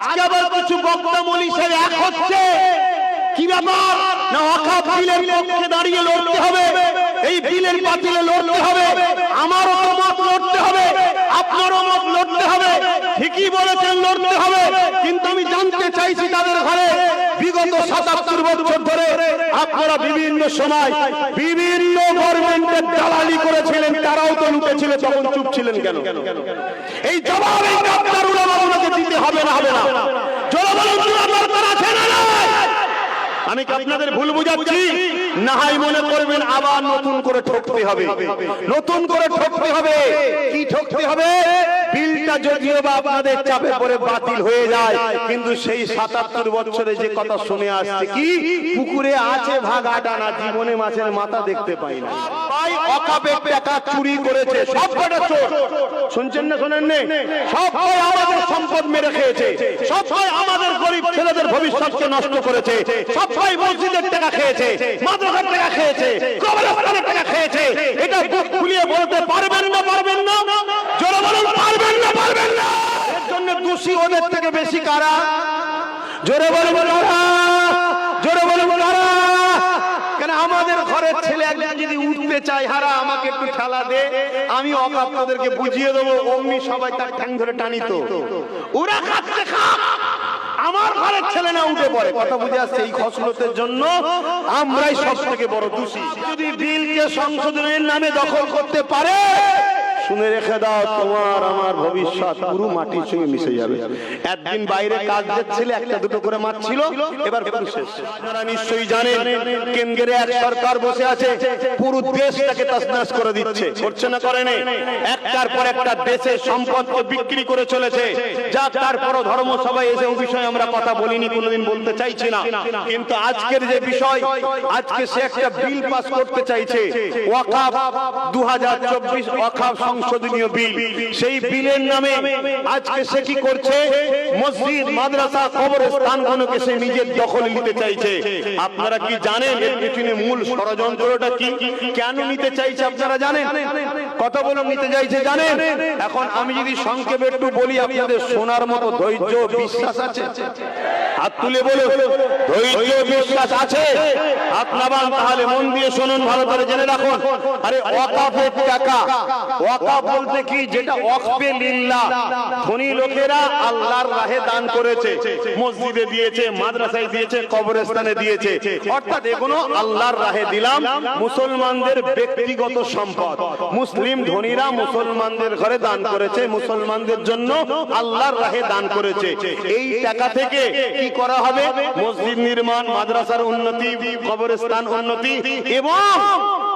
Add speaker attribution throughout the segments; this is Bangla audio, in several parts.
Speaker 1: আজকে আবার কিছু বক্তা মনীষের এক হচ্ছে। কি ব্যাপার? না অকাপ বিলের পক্ষে দাঁড়িয়ে লড়তে হবে? এই বিলের বাতিলে লড়তে হবে? আমারও তো মত লড়তে হবে। আপনারও মত লড়তে হবে। ঠিকই বলেছেন, লড়তে হবে। কিন্তু আমি জানতে চাইছি তাদের ঘরে বিগত সাতাত্তর বছর ধরে আপনারা বিভিন্ন সময় বিভিন্ন গভর্নমেন্টের দালালি করেছিলেন, তারাও তো লুটেছিল, তখন চুপ ছিলেন কেন? এই জবাব ডাক্তার উলামাগুলোকে দিতে হবে না হবে না। আমি কি আপনাদের ভুল বুঝাচ্ছি? না হয় মনে করবেন, আবার নতুন করে ঠকতে হবে। নতুন করে ঠকতে হবে। কি ঠকতে হবে? বিলটা যদিও বা আপনাদের চাপে পড়ে বাতিল হয়ে যায় কিন্তু সেই সাতাত্তর বছরে যে কথা শুনে আসছে কি? পুকুরে আছে ভাগা ডানা জীবনে মাছের মাথা দেখতে পাই না। ভাই অকাপে টাকা চুরি করেছে সব কটা চোর শুনছেন না শোনেন নে? সব ভাই আমাদের সম্পদ মেরে খেয়েছে সব ভাই আমাদের গরিব ছেলেদের ভবিষ্যৎকে নষ্ট করেছে সব ভাই মসজিদের টাকা খেয়েছে মাদ্রাসার টাকা খেয়েছে কবরস্থানের টাকা খেয়েছে। এটা বুক খুলিয়ে বলতে পারবেন না পারবেন না? জোরে বলুন পারবেন না পারবেন না। এর জন্য দোষী ওদের থেকে বেশি কারা? জোরে বলুন কারা জোরে বলুন কারা কেন আমাদের ঘরের ছেলে একজন যদি উঠতে চায় হারা আমাকে একটু ঠেলা দে আমি অকাপ তোদেরকে বুঝিয়ে দেবো অমনি সবাই তার ঠ্যাং ধরে টানি তো। ওরা খাচ্ছে আমার ঘরের ছেলে না উঠে পড়ে। কথা বুঝে আসছে এই খসলতের জন্য আমরাই সব থেকে বড় দোষী। যদি বিলকে সংশোধনের নামে দখল করতে পারে শুনে রেখে দাও, তোমার আমার ভবিষ্যৎ পুরো মাটির সঙ্গে মিশে যাবে। একদিন বাইরে কাজ যাচ্ছিল একটা দুটো করে মাছ ছিল, এবার শেষ। আপনারা নিশ্চয়ই জানেন কেন্দ্রে এক সরকার বসে আছে, পুরো দেশটাকে তসনাস করে দিচ্ছে। করছে না, করে একটার পর একটা দেশের সম্পদকে বিক্রি করে চলেছে। যা তারপরও ধর্ম সবাই এসে বিষয়ে আমরা কথা বলিনি, কোনোদিন বলতে চাইছি না। কিন্তু আজকের যে বিষয়, আজকে সে একটা বিল পাস করতে চাইছে। ওয়াকাফ দু হাজার চব্বিশ ওয়াকাফ সংশোধনীয় বিল। সেই বিলের নামে আজকে সে কি করছে? মসজিদ, মাদ্রাসা, কবরস্থানগুলোকে সে নিজের দখলে নিতে চাইছে। আপনারা কি জানেন এর পিছনে মূল ষড়যন্ত্রটা কি? কেন নিতে চাইছে আপনারা জানেন? কথা বলে নিতে চাইছে জানেন? এখন আমি যদি সংক্ষেপে একটু বলি, আপনাদের শোনার মতো ধৈর্য বিশ্বাস আছে? হাত তুলে বলো। ধৈর্য বিশ্বাস আছে? নামান তাহলে মন দিয়ে শুনুন, ভালো করে জেনে রাখুন। আরে ওয়াকাফের টাকা ওয়াকাফ বলতে কি, যেটা ওয়াকফে লিল্লাহ, ধনী লোকেরা আল্লাহর রাহে দান করেছে, মসজিদে দিয়েছে, মাদ্রাসায় দিয়েছে, কবরস্থানে দিয়েছে। অর্থাৎ এগুলো আল্লাহর রাহে দিলাম, মুসলমানদের ব্যক্তিগত সম্পদ। মুসলিম ধনীরা মুসলমানদের ঘরে দান করেছে, মুসলমানদের জন্য আল্লাহর রাহে দান করেছে। এই টাকা থেকে কি করা হবে? মসজিদ নির্মাণ, মাদ্রাসার উন্নতি, কবরস্থান উন্নতি, এবং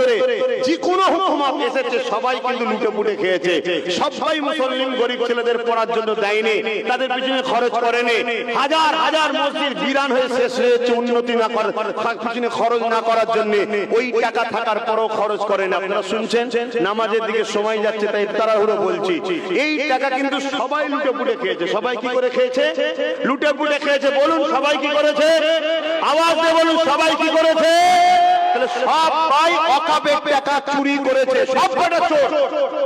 Speaker 1: ধরে যে কোনো হুকুমত এসেছে, সবাই কিন্তু লুটে পুটে খেয়েছে। সবাই মুসলিম গরিব ছেলেদের পড়ার জন্য দেয়নি, তাদের পিছনে খরচ করেনি। হাজার হাজার মসজিদ বিরান হয়ে শেষ হয়েছে উন্নতি না করার পিছনে খরচ না করার জন্য। ওই টাকা থাকার পরও খরচ করেন। আপনারা শুনছেন? নামাজের দিকে সময় যাচ্ছে, তাই তাড়াহুড়ো বলছি। এই টাকা কিন্তু সবাই লুটে পুটে খেয়েছে। সবাই কি করে খেয়েছে? লুটে পুটে খেয়েছে। বলুন, সবাই কি করেছে? আওয়াজ দিয়ে বলুন, সবাই কি করেছে? তাহলে সবাই অকাবে টাকা চুরি করেছে সব কটা চোর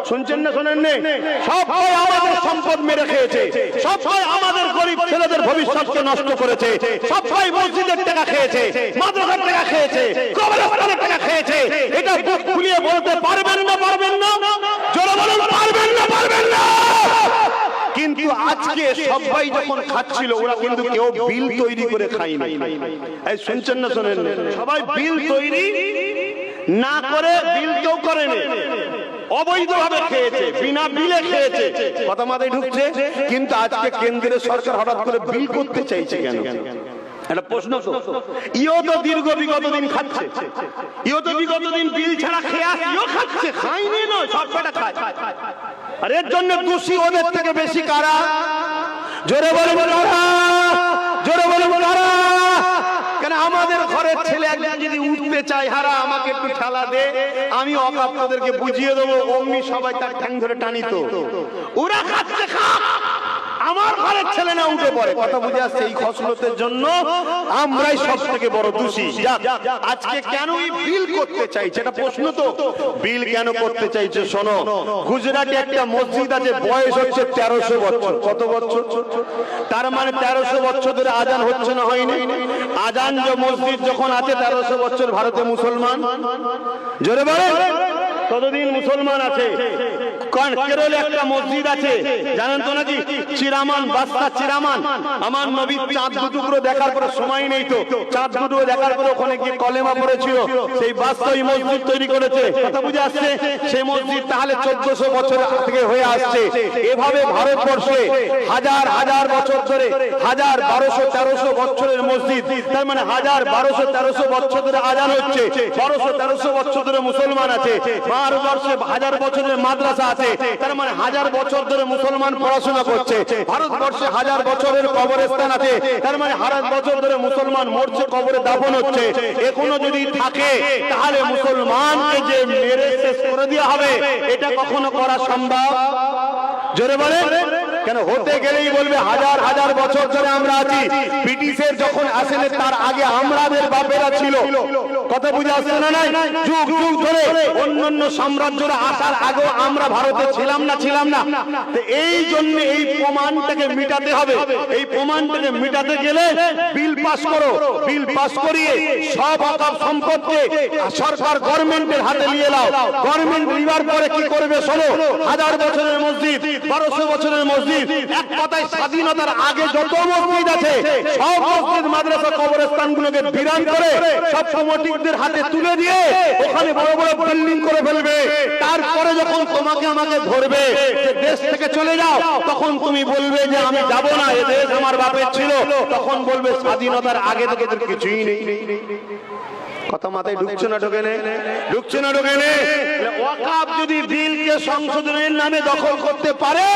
Speaker 1: শুনছেন না শোনেন নে? সব ভাই আমাদের সম্পদ মেরে খেয়েছে সব ভাই আমাদের গরিব ছেলেদের ভবিষ্যৎকে নষ্ট করেছে সব ভাই মসজিদের টাকা খেয়েছে মাদ্রাসার টাকা খেয়েছে কবরস্থানের টাকা খেয়েছে। এটা বুক খুলিয়ে বলতে পারবেন আজকে সবাই যখন খাচ্ছিল, ওরা কিন্তু কেউ বিল তৈরি করে এই শুনছেন না শোনেন? সবাই বিল তৈরি না করে বিল কেউ অবৈধভাবে খেয়েছে, বিনা বিলে খেয়েছে। কথা মাথায় ঢুকছে, কিন্তু আজকে কেন্দ্রের সরকার হঠাৎ করে বিল করতে চাইছে কেন? প্রশ্ন তো। ইও তো। দীর্ঘ বিগত দিন খাচ্ছে। ইও তো বিগত দিন বিল ছাড়া খেয়ে ইও খাচ্ছে। খাইনি নয় সব খায়। আর এর জন্য দোষী ওদের থেকে বেশি কারা? জোরে জোরে কেন আমাদের ঘরের ছেলে একজন যদি উঠতে চায় হারা আমাকে একটু ঠেলা দে। আমি অকাপ তাদেরকে বুঝিয়ে দেবো অমনি সবাই তার ঠ্যাং ধরে টানিত। ওরা খাচ্ছে খা! আমার ঘরের ছেলে না উঠে পড়ে। কথা বুঝে আসছে এই খসলতের জন্য? আমরাই সব থেকে বড় দোষী। আজকে কেন বিল করতে চাইছে? এটা প্রশ্ন তো। বিল কেন করতে চাইছে? শোনো, গুজরাটে একটা মসজিদ আছে, বয়স হচ্ছে তেরোশো বছর। কত বছর? তার মানে তেরোশো বছর ধরে আজান হচ্ছে না, হয়নি? আজান যে মসজিদ যখন আছে, তেরোশো বছর ভারতে মুসলমান? জোরে বলে কতদিন মুসলমান আছে। কেরলে একটা মসজিদ আছে। জানেন তো নাকি? চিরামান, বাস্তা চিরামান। আমার নবী চাঁদ দুটুকরো দেখার পরে সময় নেই তো। চাঁদ দুটুকরো দেখার পরে ওখানে গিয়ে কলেমা পড়েছিল। সেই বাস্তা ওই মসজিদ তৈরি করেছে। কথা বুঝে আসছে? সেই মসজিদ তাহলে চোদ্দশো বছর থেকে হয়ে আসছে। এভাবে ভারতবর্ষে হাজার হাজার বছর ধরে, হাজার বারোশো, তেরোশো বছরের মসজিদ। তার মানে হাজার, বারোশো, তেরোশো বছর ধরে আজান হচ্ছে। বারোশো, তেরোশো বছর ধরে মুসলমান আছে। ভারতবর্ষে হাজার বছরের মাদ্রাসা আছে। তার মানে হাজার বছর ধরে মুসলমান পড়াশোনা করছে। ভারতবর্ষে হাজার বছরের কবরস্থান আছে। তার মানে হাজার বছর ধরে মুসলমান মরছে, কবরে দাফন হচ্ছে। এখনও যদি থাকে, তাহলে মুসলমানকে যে মেরে শেষ করে দেওয়া হবে, এটা কখনো করা সম্ভব? জোরে বলে কেন হতে গেলেই বলবে হাজার হাজার বছর ধরে আমরা আছি। ব্রিটিশের যখন আসেনি, তার আগে আমাদের বাপেরা ছিল। কথা বুঝে আসছে না নাই? যুগ যুগ ধরে অন্যান্য সাম্রাজ্যরা আসার আগেও আমরা ভারতে ছিলাম না ছিলাম না। এই জন্য এই প্রমাণটাকে মিটাতে হবে। এই প্রমাণটাকে মিটাতে গেলে বিল পাস করো। বিল পাস করিয়ে সব অকাপ সম্পদকে সরকার গভর্নমেন্টের হাতে নিয়ে নাও। গভর্নমেন্ট নিবার পরে কি করবে শোনো? হাজার বছরের মসজিদ, বারোশো বছরের মসজিদ, এক কথায় স্বাধীনতার আগে যত মসজিদ আছে, সব মসজিদ মাদ্রাসা কবরস্থান গুলোকে বিরান করে সব সমটিকদের হাতে তুলে দিয়ে ওখানে বড় বড় বিল্ডিং করে ফেলবে। তারপরে যখন তোমাকে আমাকে ধরবে, যে দেশ থেকে চলে যাও, তখন তুমি বলবে যে আমি যাব না, এ দেশ আমার বাপের ছিল। তখন বলবে, স্বাধীনতার আগে থেকে তোর কিছুই নেই। কথা মাথায় ঢুকছে না ঢোকে ঢুকছে না ঢোকে ওয়াকাব যদি বিলকে সংশোধনের নামে দখল করতে পারে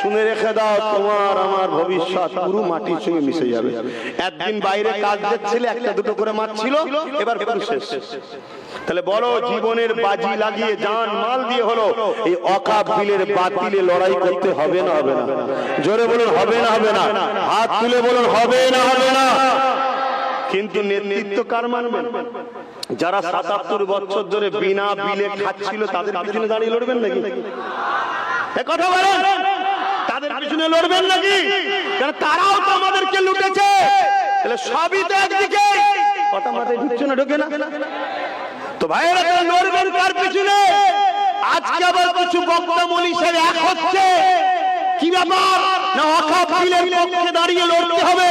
Speaker 1: শুনে রেখে দাও, তোমার আমার ভবিষ্যৎ পুরো মাটির সঙ্গে মিশে যাবে। একদিন বাইরে কাজ দেখছিলে, একটা দুটো করে মাছ ছিল, এবার পুরো শেষ। তাহলে বলো, জীবনের বাজি লাগিয়ে জান মাল দিয়ে হলো, এই অকাপ বিলের বাতিলে লড়াই করতে হবে না হবে না। জোরে বলুন, হবে না হবে না। হাত তুলে বলুন, হবে না হবে না। কিন্তু নেতৃত্ব কার মানবেন যারা সাতাত্তর বছর ধরে বিনা বিলে খাচ্ছিল, তাদের পিছনে দাঁড়িয়ে লড়বেন নাকি? কথা বলেন। তাদের পিছনে লড়বেন নাকি? কারণ তারাও তো আমাদেরকে লুটেছে? তাহলে সবই তো একদিকে। কথা মাথায় ঢুকছে না ঢোকে না। তো ভাইয়েরা তাহলে লড়বেন কার পিছনে? আজকে আবার কিছু বক্তা মনীষের এক হচ্ছে। কি ব্যাপার? না বিলের পক্ষে দাঁড়িয়ে লড়তে হবে?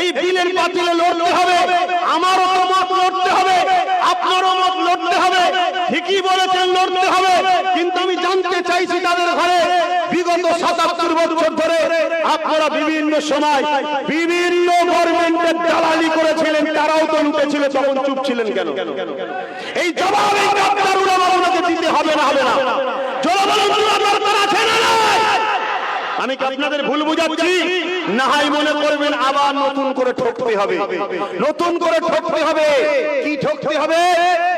Speaker 1: এই বিলের বাতিলে লড়তে হবে। আমারও তো মত লড়তে হবে। আপনারও মত লড়তে হবে। ঠিকই বলেছেন, লড়তে হবে। কিন্তু আমি জানতে চাইছি তাদের ঘরে বিগত সাতাত্তর বছর ধরে আপনারা বিভিন্ন সময় বিভিন্ন গভর্নমেন্টের দালালি করেছিলেন, তারাও তো লুটেছিল, তখন চুপ ছিলেন কেন? এই জবাব এই ডাক্তার উলামাকে দিতে হবে না হবে না। জবাব দরকার আছে না আমি আপনাদের ভুল বুঝাচ্ছি? না হয় মনে করবেন আবার নতুন করে ঠকতে হবে। নতুন করে ঠকতে হবে। কি ঠকতে হবে?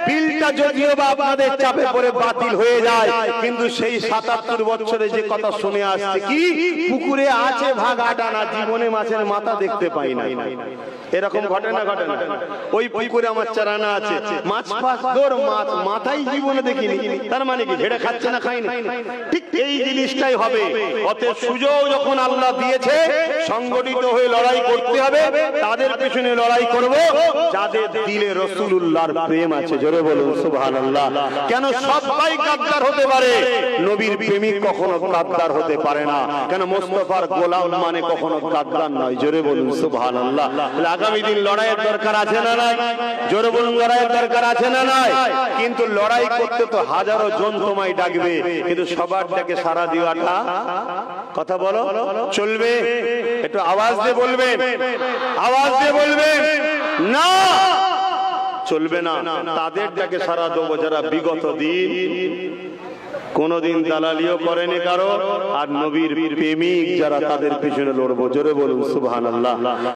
Speaker 1: বিলটা যদিও বা আপনাদের চাপে পড়ে বাতিল হয়ে যায়, কিন্তু সেই সাতাত্তর বছরে যে কথা শুনে আসছে, কি? পুকুরে আছে ভাগ আটা না জীবনে মাছের মাথা দেখতে পাই না। এরকম ঘটে না ঘটে না। ওই পুকুরে আমার চারানা আছে। মাছ ফাছ দৌড় মাছ মাথায় জীবনে দেখিনি। তার মানে কি? ঝেড়ে খাচ্ছে না, খাইনি। ঠিক এই জিনিসটাই হবে। অতএব সুযোগ যখন আল্লাহ দিয়েছে সংগঠিত হয়ে লড়াই করতে হবে, তাদের পিছনে লড়াই করব, যাদের দিলে রসুল্লাহর প্রেম আছে, জোরে বলুন, সুবহানাল্লাহ। কেন সবাই গাদ্দার হতে পারে? নবীর প্রেমিক কখনো গাদ্দার হতে পারে না। কেন মোস্তফার গোলাম মানে কখনো গাদ্দার নয়? জোরে বলুন, সুবহানাল্লাহ। আগামী দিন লড়াইয়ের দরকার আছে না নাই? জোরে বলুন, লড়াইয়ের দরকার আছে না নাই? কিন্তু লড়াই করতে তো হাজারো জন তোমায় ডাকবে, কিন্তু সবার ডাকে সারা দেওয়াটা, কথা বলো, চলবে। একটু আওয়াজ দিয়ে বলবেন। আওয়াজ দিয়ে বলবেন। না। চলবে না। তাদের ডাকে সারা দেবো যারা বিগত দিন কোনদিন দালালিও করেনি কারও, আর নবীর প্রেমিক যারা তাদের পিছনে লড়বো। জোরে বলুন, সুবহানাল্লাহ।